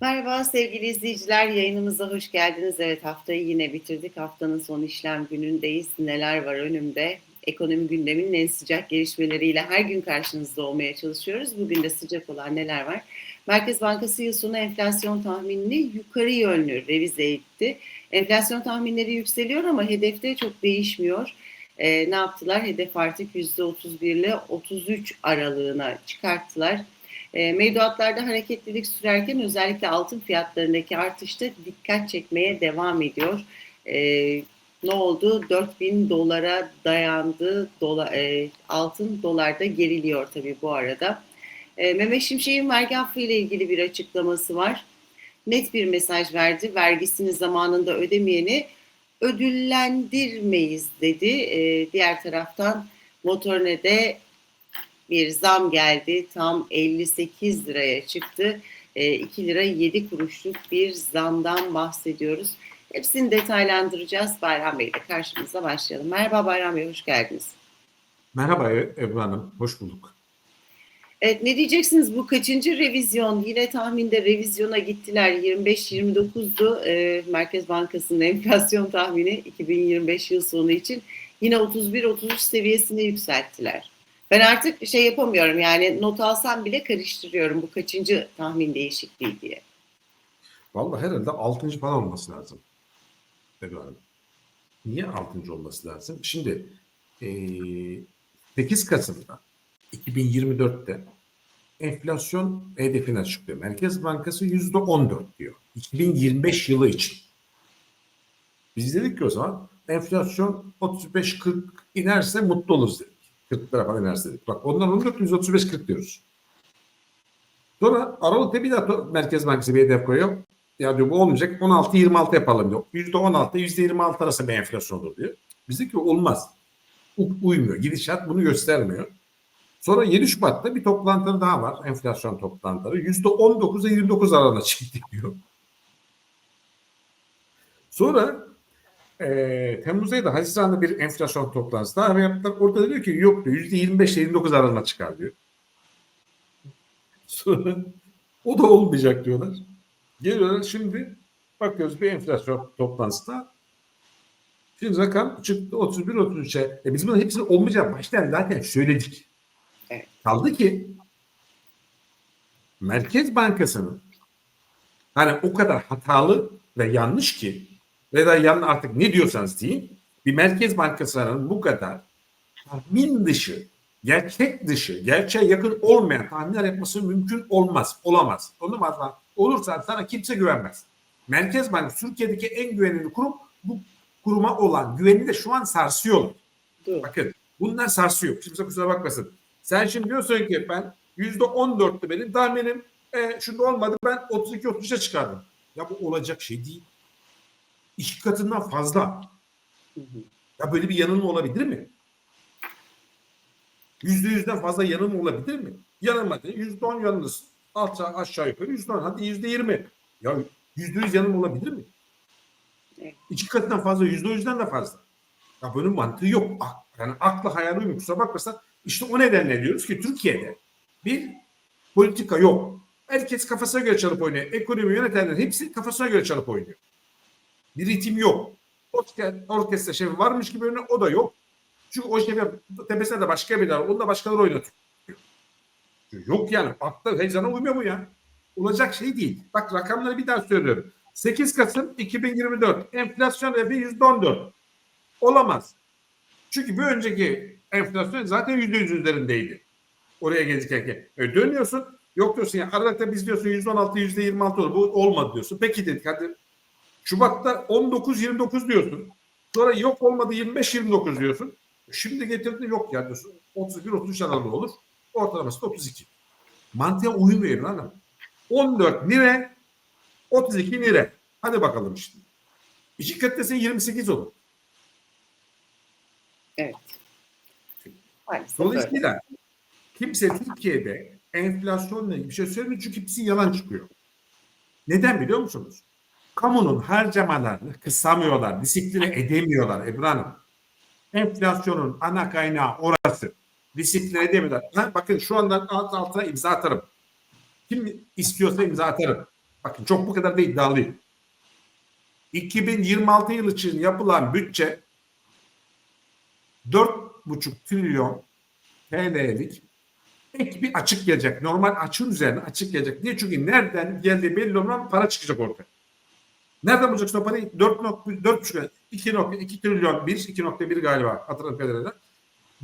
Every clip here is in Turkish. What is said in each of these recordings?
Merhaba sevgili izleyiciler, yayınımıza hoş geldiniz. Evet haftayı yine bitirdik. Haftanın son işlem günündeyiz. Neler var önümde? Ekonomi gündeminin en sıcak gelişmeleriyle her gün karşınızda olmaya çalışıyoruz. Bugün de sıcak olan neler var? Merkez Bankası yıl sonu enflasyon tahminini yukarı yönlü revize etti. Enflasyon tahminleri yükseliyor ama hedefte çok değişmiyor. Ee, ne yaptılar? Hedef artık %31 ile 33 aralığına çıkarttılar. E, mevduatlarda hareketlilik sürerken özellikle altın fiyatlarındaki artışta dikkat çekmeye devam ediyor. E, ne oldu? 4000 dolara dayandı. Dola, e, altın dolarda geriliyor tabii bu arada. E, Mehmet Şimşek'in vergi affı ile ilgili bir açıklaması var. Net bir mesaj verdi. Vergisini zamanında ödemeyeni ödüllendirmeyiz dedi. E, diğer taraftan Motorne'de bir zam geldi. Tam 58 liraya çıktı. E, 2 lira 7 kuruşluk bir zamdan bahsediyoruz. Hepsini detaylandıracağız. Bayram Bey ile karşımıza başlayalım. Merhaba Bayram Bey, hoş geldiniz. Merhaba Ebru Hanım, hoş bulduk. Evet, ne diyeceksiniz bu kaçıncı revizyon? Yine tahminde revizyona gittiler. 25-29'du e, Merkez Bankası'nın enflasyon tahmini 2025 yıl sonu için. Yine 31-33 seviyesine yükselttiler. Ben artık şey yapamıyorum yani not alsam bile karıştırıyorum bu kaçıncı tahmin değişikliği diye. Vallahi herhalde 6. falan olması lazım. Ebru Hanım. Niye 6. olması lazım? Şimdi e, 8 Kasım'da 2024'te enflasyon hedefini açıklıyor. Merkez Bankası %14 diyor. 2025 yılı için. Biz dedik ki o zaman enflasyon 35-40 inerse mutlu oluruz dedik. 40 lira falan inerse dedik. Bak ondan 14 135-40 diyoruz. Sonra Aralık'ta bir daha Merkez Bankası bir hedef koyuyor. Ya diyor bu olmayacak 16-26 yapalım diyor. %16 %26 arası bir enflasyon olur diyor. Bizde ki olmaz. Uymuyor. Gidişat bunu göstermiyor. Sonra 7 Şubat'ta bir toplantıları daha var. Enflasyon toplantıları. %19'a 29 aralığına çıktı diyor. Sonra e, Temmuz ayında Haziran'da bir enflasyon toplantısı daha yaptılar. Orada diyor ki yok diyor %25 29 aralığına çıkar diyor. Sonra o da olmayacak diyorlar. Geliyorlar şimdi bakıyoruz bir enflasyon toplantısında şimdi rakam çıktı 31-33'e. E biz bunun hepsini olmayacak baştan zaten söyledik. Evet. Kaldı ki Merkez Bankası'nın hani o kadar hatalı ve yanlış ki ve da yan artık ne diyorsanız deyin bir Merkez Bankası'nın bu kadar tahmin dışı, gerçek dışı, gerçeğe yakın olmayan tahminler yapması mümkün olmaz, olamaz. Olmaz mı? Olursa sana kimse güvenmez. Merkez Bankası Türkiye'deki en güvenilir kurum bu kuruma olan güveni de şu an sarsıyor. Dur. Bakın bunlar sarsıyor. Kimse kusura bakmasın. Sen şimdi diyorsun ki ben yüzde on dörttü benim tahminim. E, şunda olmadı ben 32-33'e çıkardım. Ya bu olacak şey değil. İki katından fazla. Hı hı. Ya böyle bir yanılma olabilir mi? Yüzde yüzden fazla yanılma olabilir mi? Yanılmadı. Yüzde on yanılırsın. Aşağı, aşağı yukarı yüzde on. Hadi yüzde yirmi. Ya yüzde yüz yanılma olabilir mi? Evet. İki katından fazla, yüzde yüzden de fazla. Ya bunun mantığı yok. Ak- Yani akla hayal uymuyor. Kusura bakmasan işte o nedenle diyoruz ki Türkiye'de bir politika yok. Herkes kafasına göre çalıp oynuyor. Ekonomi yönetenler hepsi kafasına göre çalıp oynuyor. Bir ritim yok. Orkestra, şefi varmış gibi önüne o da yok. Çünkü o şefi tepesinde de başka bir var. Onu da başkaları oynatıyor. Yok yani. Akla heyecana uymuyor bu ya. Olacak şey değil. Bak rakamları bir daha söylüyorum. 8 Kasım 2024 enflasyon hedefi %14. Olamaz. Çünkü bir önceki enflasyon zaten %100 üzerindeydi. Oraya gelirken. E dönüyorsun. Yok diyorsun ya Aralık'ta biz diyorsun %16 %26 olur. Bu olmadı diyorsun. Peki dedik hadi. Şubat'ta 19-29 diyorsun. Sonra yok olmadı 25-29 diyorsun. Şimdi getirdin yok ya diyorsun. 31-33 aralığı olur. Ortalaması da 32. Mantığa uymuyor hanım. 14 lira 32 lira. Hadi bakalım işte. İki kat desen 28 olur. Evet. Maalesef öyle. Dolayısıyla kimse Türkiye'de enflasyonla ilgili bir şey söylemiyor çünkü hepsi yalan çıkıyor. Neden biliyor musunuz? Kamunun harcamalarını kısamıyorlar, disipline edemiyorlar Ebru. Enflasyonun ana kaynağı orası. Disipline edemiyorlar. Ha, bakın şu anda alt altına imza atarım. Kim istiyorsa imza atarım. Bakın çok bu kadar da iddialıyım. 2026 yıl için yapılan bütçe 4,5 trilyon TL'lik ek bir açık gelecek. Normal açığın üzerine açık gelecek. Niye? Çünkü nereden geldiği belli olmayan para çıkacak ortaya. Nereden bulacaksın o parayı? 4.4 2.2 trilyon 1 2.1 galiba hatırladığım kadarıyla.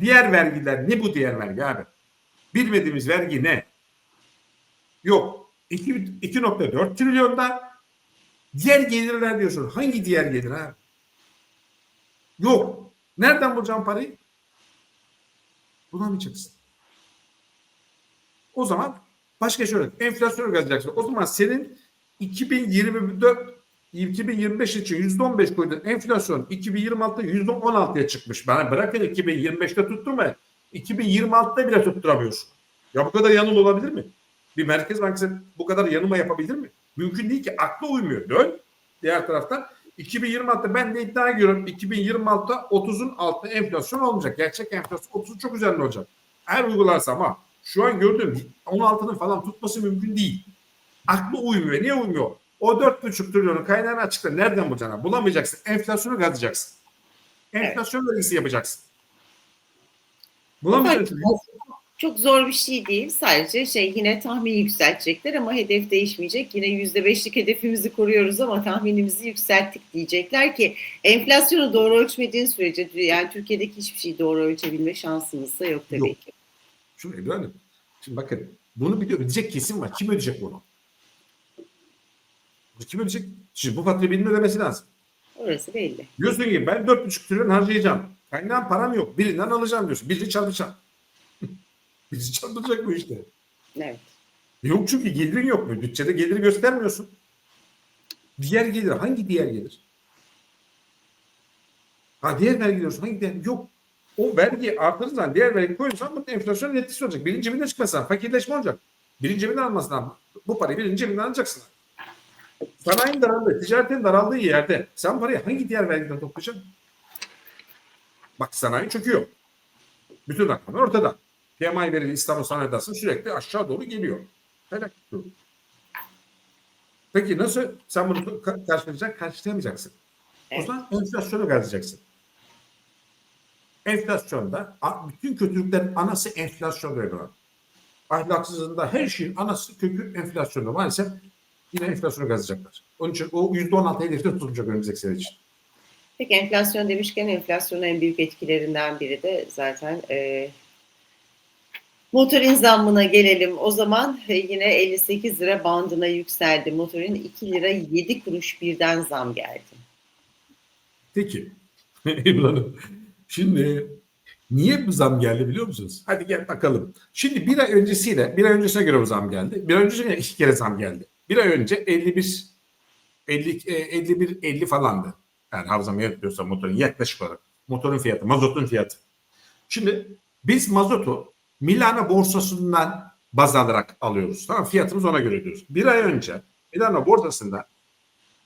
Diğer vergiler ne bu diğer vergi abi? Bilmediğimiz vergi ne? Yok. 2 2.4 trilyonda diğer gelirler diyorsun. Hangi diğer gelir abi? Yok. Nereden bulacağım parayı? Bulamayacaksın. O zaman başka şöyle enflasyonu kazanacaksın. O zaman senin 2024 2025 için %15 koyduğun enflasyon 2026'da %16'ya çıkmış. Bana bırakın 2025'te tuttun ve 2026'da bile tutturamıyorsun. Ya bu kadar yanıl olabilir mi? Bir Merkez Bankası bu kadar yanılma yapabilir mi? Mümkün değil ki. Akla uymuyor. Dön. Diğer taraftan 2026'da ben de iddia ediyorum 2026'da 30'un altında enflasyon olmayacak. Gerçek enflasyon 30'un çok üzerinde olacak. Eğer uygularsa ama şu an gördüğüm 16'nın falan tutması mümkün değil. Aklı uymuyor. Niye uymuyor? O 4,5 trilyonun kaynağını açıkla. Nereden bulacaksın? Bulamayacaksın. Enflasyonu katacaksın. Enflasyon vergisi yapacaksın. Bulamayacaksın. Çok zor bir şey değil. Sadece şey yine tahmin yükseltecekler ama hedef değişmeyecek. Yine yüzde beşlik hedefimizi koruyoruz ama tahminimizi yükselttik diyecekler ki enflasyonu doğru ölçmediğin sürece yani Türkiye'deki hiçbir şeyi doğru ölçebilme şansımız da yok tabii Yok. ki. Şimdi Hanım, şimdi bakın bunu biliyor, ödeyecek kesim var. Kim ödeyecek bunu? Kim ödeyecek? Şimdi bu faturayı birinin ödemesi lazım. Orası belli. Diyorsun ki ben 4,5 trilyon harcayacağım. Kaynağım param yok. Birinden alacağım diyorsun. Birini çarpacağım. Bizi çarpacak bu işte. Evet. Yok çünkü gelirin yok mu? Bütçede geliri göstermiyorsun. Diğer gelir hangi diğer gelir? Ha diğer vergi diyorsun hangi diğer? Yok. O vergi artırırsan diğer vergi koyarsan bu enflasyon etkisi olacak. Birinin cebinden çıkmasan fakirleşme olacak. Birinin cebinden almasın abi. Bu parayı birinin cebinden alacaksın. Sanayinin daraldığı, ticaretin daraldığı yerde sen parayı hangi diğer vergiden toplayacaksın? Bak sanayi çöküyor. Bütün rakamlar ortada. PMI verili İstanbul Sanayi Odası sürekli aşağı doğru geliyor. Felak. Peki nasıl sen bunu ka- karşılayacaksın? Karşılayamayacaksın. O zaman enflasyonu kazanacaksın. Enflasyonda bütün kötülüklerin anası enflasyon diyor. Ahlaksızlığında her şeyin anası kökü enflasyonda. Maalesef yine enflasyonu kazanacaklar. Onun için o %16 hedefte tutulacak önümüzdeki sene için. Peki enflasyon demişken enflasyonun en büyük etkilerinden biri de zaten e, motorin zammına gelelim. O zaman e, yine 58 lira bandına yükseldi. Motorin 2 lira 7 kuruş birden zam geldi. Peki. Ebru Hanım, Şimdi niye bu zam geldi biliyor musunuz? Hadi gel bakalım. Şimdi bir ay öncesiyle, bir ay öncesine göre bu zam geldi. Bir ay öncesine iki kere zam geldi. Bir ay önce 51 50 e, 51 50 falandı. Yani hafızam yetmiyorsa motorun yaklaşık olarak. Motorun fiyatı, mazotun fiyatı. Şimdi biz mazotu Milano borsasından baz alarak alıyoruz. Tamam mı? fiyatımız ona göre diyoruz. Bir ay önce Milano borsasında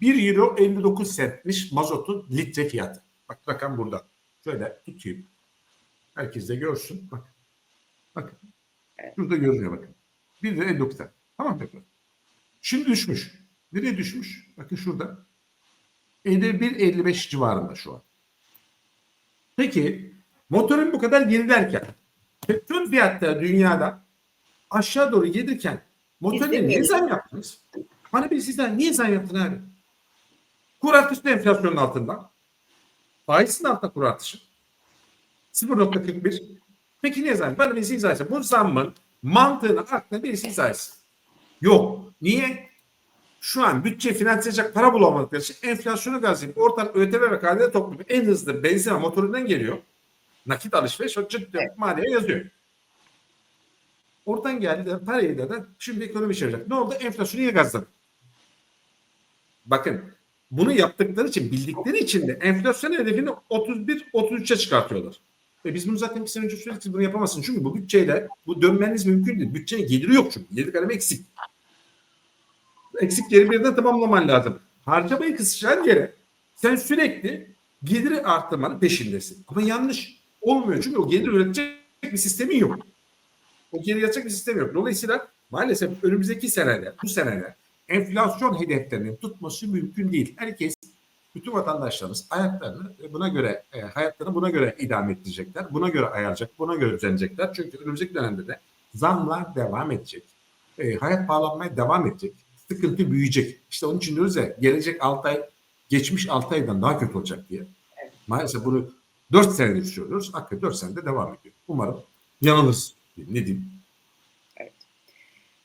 1 euro 59 centmiş mazotun litre fiyatı. Bak rakam burada. Şöyle tutayım. Herkes de görsün. Bak. Bakın. Şurada görünüyor bakın. 1 lira 59 cent. Tamam mı? Şimdi düşmüş. Nereye düşmüş? Bakın şurada. 51-55 civarında şu an. Peki motorun bu kadar gerilerken petrol fiyatları dünyada aşağı doğru gelirken motorun niye zam yaptınız? Bana bir sizden niye zam yaptın abi? Kur artışı enflasyonun altında. Faizin altında kur artışı. 0.41. Peki niye zam? Bana birisi izah etsin. Bu zammın mantığını aklına birisi izah etsin. Yok. Niye? Şu an bütçe finanslayacak para bulamadıkları için enflasyonu gazlayıp ortadan ÖTV ve KDV toplayıp en hızlı benzin motorundan geliyor. Nakit alışveriş o ciddi Evet. maliyeye yazıyor. Oradan geldi parayı da şimdi ekonomi çevirecek. Ne oldu? Enflasyonu niye gazladı? Bakın bunu yaptıkları için bildikleri için de enflasyon hedefini 31-33'e çıkartıyorlar. Ve biz bunu zaten bir sene önce söyledik bunu yapamazsınız. Çünkü bu bütçeyle bu dönmeniz mümkün değil. Bütçenin geliri yok çünkü. Geliri kalemi eksik. Eksik geri birden tamamlaman lazım. Harcamayı kısacağın yere sen sürekli geliri arttırmanın peşindesin. Ama yanlış. Olmuyor çünkü o gelir üretecek bir sistemin yok. O geri yatacak bir sistem yok. Dolayısıyla maalesef önümüzdeki senede, bu senede enflasyon hedeflerinin tutması mümkün değil. Herkes, bütün vatandaşlarımız hayatlarını buna göre, e, hayatlarını buna göre idame ettirecekler. Buna göre ayarlayacak, buna göre düzenleyecekler. Çünkü önümüzdeki dönemde de zamlar devam edecek. E, hayat pahalanmaya devam edecek. Sıkıntı büyüyecek. İşte onun için diyoruz ya gelecek 6 ay, geçmiş 6 aydan daha kötü olacak diye. Maalesef bunu 4 senedir söylüyoruz. Hakikaten 4 senede devam ediyor. Umarım yanılırız. Ne diyeyim?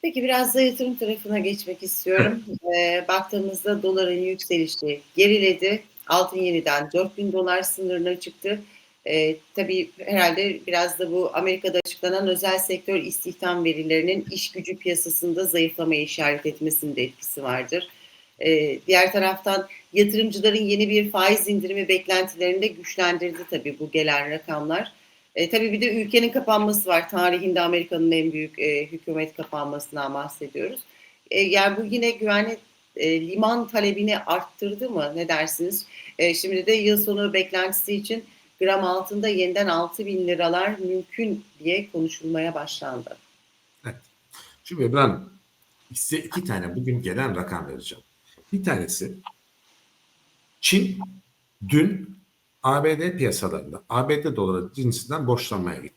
Peki biraz da yatırım tarafına geçmek istiyorum. Ee, baktığımızda doların yükselişi geriledi. Altın yeniden 4000 dolar sınırına çıktı. Ee, tabii herhalde biraz da bu Amerika'da açıklanan özel sektör istihdam verilerinin iş gücü piyasasında zayıflamaya işaret etmesinde etkisi vardır. Ee, diğer taraftan yatırımcıların yeni bir faiz indirimi beklentilerini de güçlendirdi tabii bu gelen rakamlar. E, tabii bir de ülkenin kapanması var. Tarihinde Amerika'nın en büyük e, hükümet kapanmasından bahsediyoruz. E, yani bu yine güvenlik e, liman talebini arttırdı mı? Ne dersiniz? E, şimdi de yıl sonu beklentisi için gram altında yeniden 6 bin liralar mümkün diye konuşulmaya başlandı. Şimdi İbrahim size iki tane bugün gelen rakam vereceğim. Bir tanesi Çin dün ABD piyasalarında ABD doları cinsinden borçlanmaya gitti.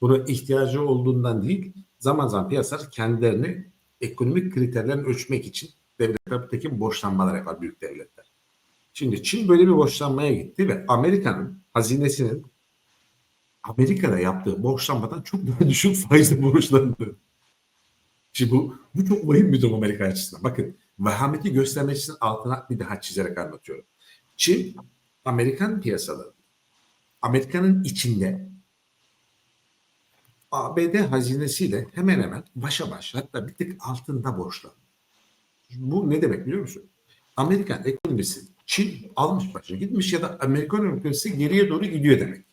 Buna ihtiyacı olduğundan değil zaman zaman piyasalar kendilerini ekonomik kriterlerini ölçmek için devletler borçlanmalar yapar büyük devletler. Şimdi Çin böyle bir borçlanmaya gitti ve Amerika'nın hazinesinin Amerika'da yaptığı borçlanmadan çok daha düşük faizle borçlandı. Şimdi bu, bu çok vahim bir durum Amerika açısından. Bakın vahameti göstermek için altına bir daha çizerek anlatıyorum. Çin, Amerikan piyasaları, Amerika'nın içinde ABD hazinesiyle hemen hemen başa baş hatta bir tık altında borçlandı. Bu ne demek biliyor musun? Amerikan ekonomisi Çin almış başına gitmiş ya da Amerikan ekonomisi geriye doğru gidiyor demek.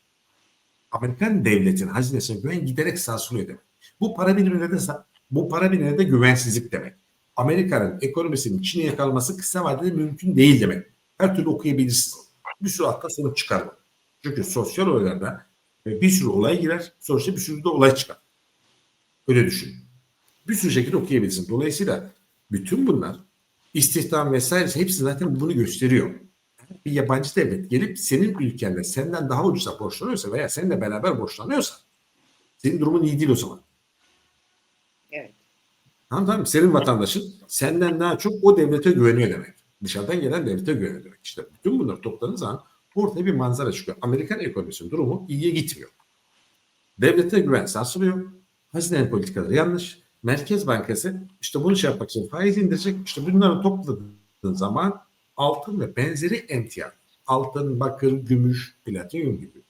Amerikan devletin hazinesine güven giderek sarsılıyor demek. Bu para birimine de bu para birimine de güvensizlik demek. Amerika'nın ekonomisinin Çin'e yakalaması kısa vadede mümkün değil demek. Her türlü okuyabilirsiniz. Bir sürü hatta sonuç çıkar. Çünkü sosyal olaylarda bir sürü olay girer. Sonuçta bir sürü de olay çıkar. Öyle düşün. Bir sürü şekilde okuyabilirsin. Dolayısıyla bütün bunlar istihdam vesaire hepsi zaten bunu gösteriyor. Bir yabancı devlet gelip senin ülkende senden daha ucuza borçlanıyorsa veya seninle beraber borçlanıyorsa senin durumun iyi değil o zaman. Evet. Tamam tamam senin vatandaşın senden daha çok o devlete güveniyor demek. Dışarıdan gelen devlete güveniyor demek. İşte bütün bunları topladığın zaman ortaya bir manzara çıkıyor. Amerikan ekonomisinin durumu iyiye gitmiyor. Devlete güven sarsılıyor. Hazine politikaları yanlış. Merkez Bankası işte bunu şey yapmak için faiz indirecek. İşte bunları topladığın zaman altın ve benzeri emtia. Altın, bakır, gümüş, platinyum gibi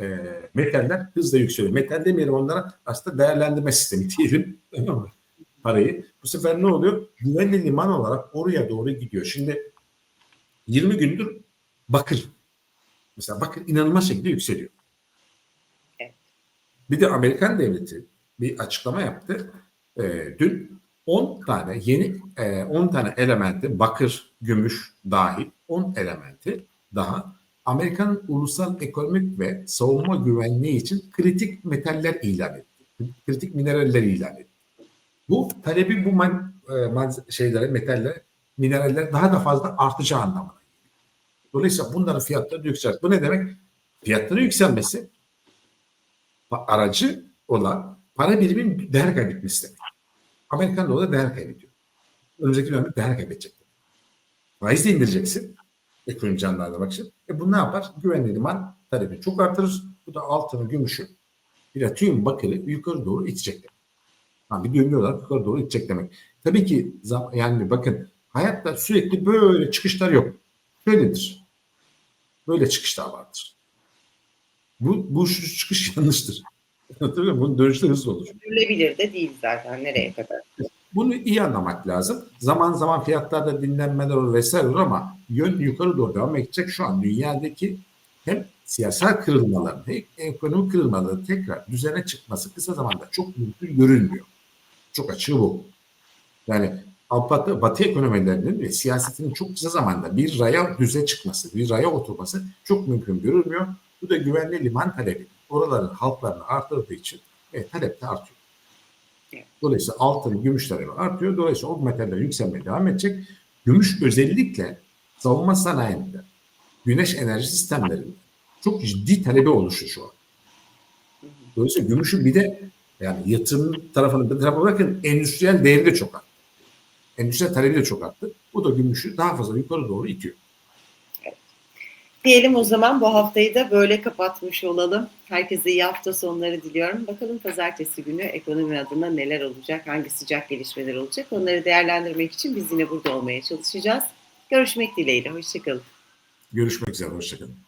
e, metaller hızla yükseliyor. Metal demeyelim onlara aslında değerlendirme sistemi diyelim. Parayı. Bu sefer ne oluyor? Güvenli liman olarak oraya doğru gidiyor. Şimdi 20 gündür bakır. Mesela bakır inanılmaz şekilde yükseliyor. Evet. Bir de Amerikan devleti bir açıklama yaptı. E, dün 10 tane yeni e, 10 tane elementi bakır, gümüş dahil 10 elementi daha Amerikan ulusal ekonomik ve savunma güvenliği için kritik metaller ilan etti. Kritik mineraller ilan etti. Bu talebi bu man, e, man, şeylere, metaller, mineraller daha da fazla artacağı anlamına geliyor. Dolayısıyla bunların fiyatları yükselecek. Bu ne demek? Fiyatları yükselmesi aracı olan para birimin değer kaybetmesi demek. Amerikan doları değer kaybediyor. Önümüzdeki dönemde değer kaybedecek. Faiz de indireceksin. Ekonomi bak şimdi. E bu ne yapar? Güvenli liman talebini çok artırır. Bu da altını, gümüşü, platinum bakırı yukarı doğru itecek demek. Yani bir döngü olarak yukarı doğru itecek demek. Tabii ki yani bakın hayatta sürekli böyle çıkışlar yok. Böyledir. Böyle çıkışlar vardır. Bu, bu çıkış yanlıştır. Anlatabiliyor muyum? Bunun dönüşte hızlı olur. Sürdürülebilir de değil zaten nereye kadar. Bunu iyi anlamak lazım. Zaman zaman fiyatlarda dinlenmeler olur vesaire olur ama yön yukarı doğru devam edecek. Şu an dünyadaki hem siyasal kırılmaların hem ekonomik kırılmaların tekrar düzene çıkması kısa zamanda çok mümkün görünmüyor. Çok açığı bu. Yani Batı, Batı ekonomilerinin ve siyasetinin çok kısa zamanda bir raya düze çıkması, bir raya oturması çok mümkün görülmüyor. Bu da güvenli liman talebi. Oraların halklarını artırdığı için e, talep de artıyor. Dolayısıyla altın, gümüş talebi artıyor. Dolayısıyla o metaller yükselmeye devam edecek. Gümüş özellikle savunma sanayinde, güneş enerji sistemlerinde çok ciddi talebi oluştu şu an. Dolayısıyla gümüşün bir de yani yatırım tarafını bir tarafa bırakın endüstriyel değeri de çok arttı. Endüstriyel talebi de çok arttı. Bu da gümüşü daha fazla yukarı doğru itiyor. Diyelim o zaman bu haftayı da böyle kapatmış olalım. Herkese iyi hafta sonları diliyorum. Bakalım pazartesi günü ekonomi adına neler olacak, hangi sıcak gelişmeler olacak onları değerlendirmek için biz yine burada olmaya çalışacağız. Görüşmek dileğiyle, hoşçakalın. Görüşmek üzere, hoşçakalın.